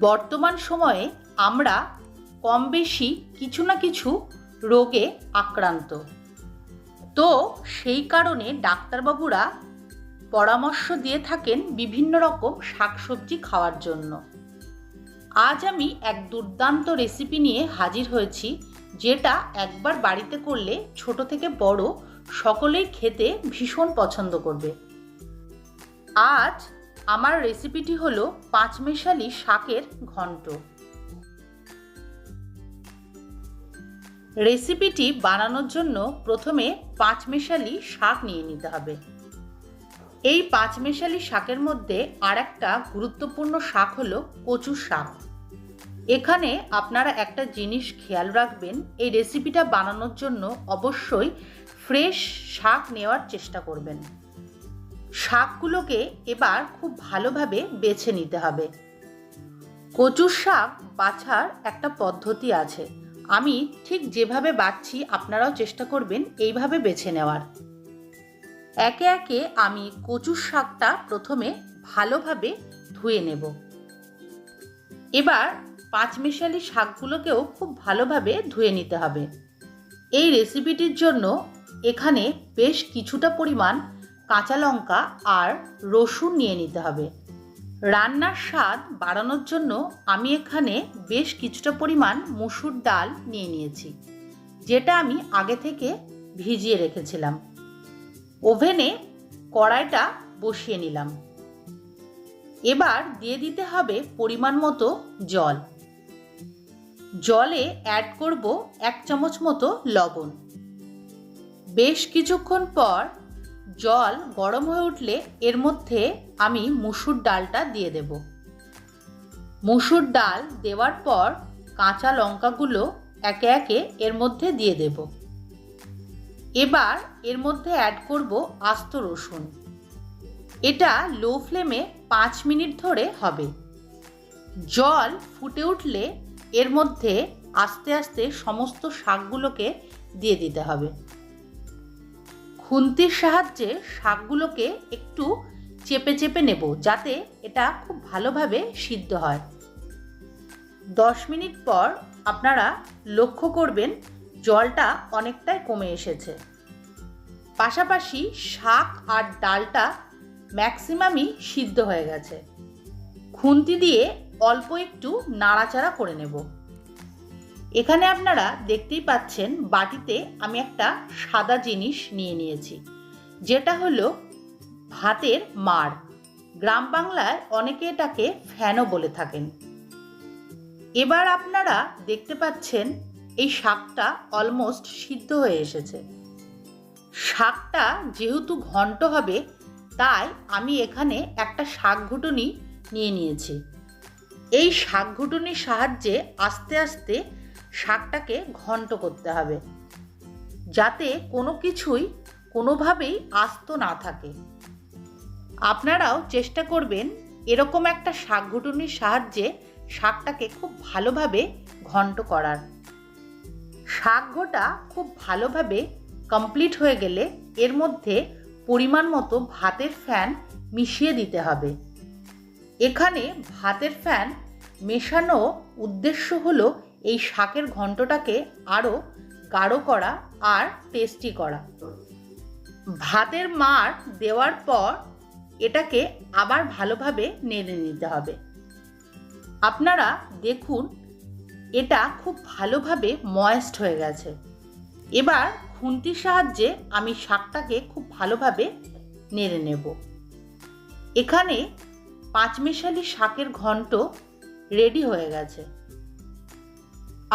বর্তমান সময়ে আমরা কম বেশি কিছু না কিছু রোগে আক্রান্ত। তো সেই কারণে ডাক্তারবাবুরা পরামর্শ দিয়ে থাকেন বিভিন্ন রকম শাকসবজি খাওয়ার জন্য। আজ আমি এক দুর্দান্ত রেসিপি নিয়ে হাজির হয়েছি, যেটা একবার বাড়িতে করলে ছোট থেকে বড় সকলেই খেতে ভীষণ পছন্দ করবে। আজ আমার রেসিপিটি হলো পাঁচমেশালি শাকের ঘন্ট। রেসিপিটি বানানোর জন্য প্রথমে পাঁচমেশালি শাক নিয়ে নিতে হবে। এই পাঁচমেশালি শাকের মধ্যে আর একটা গুরুত্বপূর্ণ শাক হলো কচু শাক। এখানে আপনারা একটা জিনিস খেয়াল রাখবেন, এই রেসিপিটা বানানোর জন্য অবশ্যই ফ্রেশ শাক নেওয়ার চেষ্টা করবেন। শাকগুলোকে এবার খুব ভালোভাবে বেছে নিতে হবে। কচুর শাক বাছার একটা পদ্ধতি আছে। আমি ঠিক যেভাবে বাছছি আপনারাও চেষ্টা করবেন এইভাবে বেছে নেওয়ার। একে একে আমি কচুর শাকটা প্রথমে ভালোভাবে ধুয়ে নেব। এবার পাঁচমিশালি শাকগুলোকেও খুব ভালোভাবে ধুয়ে নিতে হবে। এই রেসিপিটির জন্য এখানে বেশ কিছুটা পরিমাণ কাঁচা লঙ্কা আর রসুন নিয়ে নিতে হবে। রান্নার স্বাদ বাড়ানোর জন্য আমি এখানে বেশ কিছুটা পরিমাণ মুসুর ডাল নিয়ে নিয়েছি, যেটা আমি আগে থেকে ভিজিয়ে রেখেছিলাম। ওভেনে কড়াইটা বসিয়ে নিলাম। এবার দিয়ে দিতে হবে পরিমাণ মতো জল। জলে অ্যাড করব এক চামচ মতো লবণ। বেশ কিছুক্ষণ পর জল গরম হয়ে উঠলে এর মধ্যে আমি মুসুর ডালটা দিয়ে দেব। মুসুর ডাল দেওয়ার পর কাঁচা লঙ্কাগুলো একে একে এর মধ্যে দিয়ে দেব। এবার এর মধ্যে অ্যাড করব আস্ত রসুন। এটা লো ফ্লেমে পাঁচ মিনিট ধরে হবে। জল ফুটে উঠলে এর মধ্যে আস্তে আস্তে সমস্ত শাকগুলোকে দিয়ে দিতে হবে। খুন্তির সাহায্যে শাকগুলোকে একটু চেপে চেপে নেব যাতে এটা খুব ভালোভাবে সিদ্ধ হয়। দশ মিনিট পর আপনারা লক্ষ্য করবেন জলটা অনেকটাই কমে এসেছে। পাশাপাশি শাক আর ডালটা ম্যাক্সিমামই সিদ্ধ হয়ে গেছে। খুন্তি দিয়ে অল্প একটু নাড়াচাড়া করে নেব। এখানে আপনারা দেখতেই পাচ্ছেন বাটিতে আমি একটা সাদা জিনিস নিয়ে নিয়েছি। যেটা হলো ভাতের মার গ্রাম বাংলায় অনেকে এটাকে ফ্যানও বলে থাকেন। এবার আপনারা দেখতে পাচ্ছেন এই শাকটা অলমোস্ট সিদ্ধ হয়ে এসেছে। শাকটা যেহেতু ঘন্ট হবে, তাই আমি এখানে একটা শাক ঘুটুনি নিয়ে নিয়েছি। এই শাক ঘুটুনির সাহায্যে আস্তে আস্তে শাকটাকে ঘন্ট করতে হবে। যাতে কোনো কিছুই কোনোভাবেই আস্ত না থাকে। আপনারাও চেষ্টা করবেন এরকম একটা শাক ঘুটুনির সাহায্যে শাকটাকে খুব ভালোভাবে ঘন্ট করার। শাক ঘোটা খুব ভালোভাবে কমপ্লিট হয়ে গেলে এর মধ্যে পরিমাণ মতো ভাতের ফ্যান মিশিয়ে দিতে হবে। এখানে ভাতের ফ্যান মেশানো উদ্দেশ্য হলো এই শাকের ঘন্টটাকে আরও গাঢ় করা আর টেস্টি করা। ভাতের মার দেওয়ার পর এটাকে আবার ভালোভাবে নেড়ে নিতে হবে। আপনারা দেখুন, এটা খুব ভালোভাবে ময়েস্ট হয়ে গেছে। এবার খুন্তির সাহায্যে আমি শাকটাকে খুব ভালোভাবে নেড়ে নেব। এখানে পাঁচমিশালি শাকের ঘন্ট রেডি হয়ে গেছে।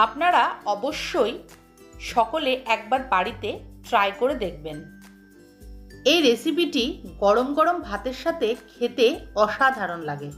আপনারা অবশ্যই সকলে একবার বাড়িতে ট্রাই করে দেখবেন। এই রেসিপিটি গরম গরম ভাতের সাথে খেতে অসাধারণ লাগে।